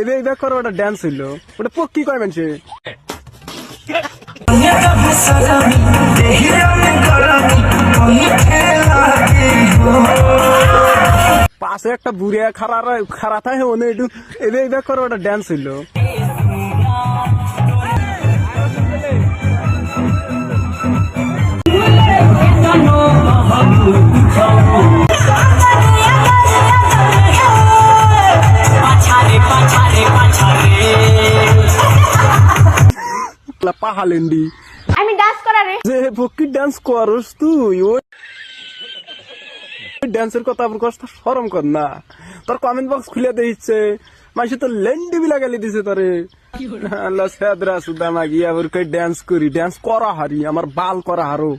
এবে এবে করো ওটা ড্যান্স হইল। ওটা পক্কি কয় মানুষে? পাশে একটা বুড়িয়া খারা খারা থাকে ওনে একটু এই ব্যাক করো ওটা ড্যান্স হইল। পাহালেন্ডি আমি ডান্স করারে যে ডান্স করস তুই ওই ডান্সের কথা আবার কষ্ট শরম কর না। তোর কমেন্ট বক্স খুলে দিচ্ছে মাসে তো লেন্ডি বিলা গালি দিছে তোরে। আল্লাহ সাদরা সুদামা মাগি ওর কই ড্যান্স করি। ডান্স করা হারি আমার বাল করা হারো।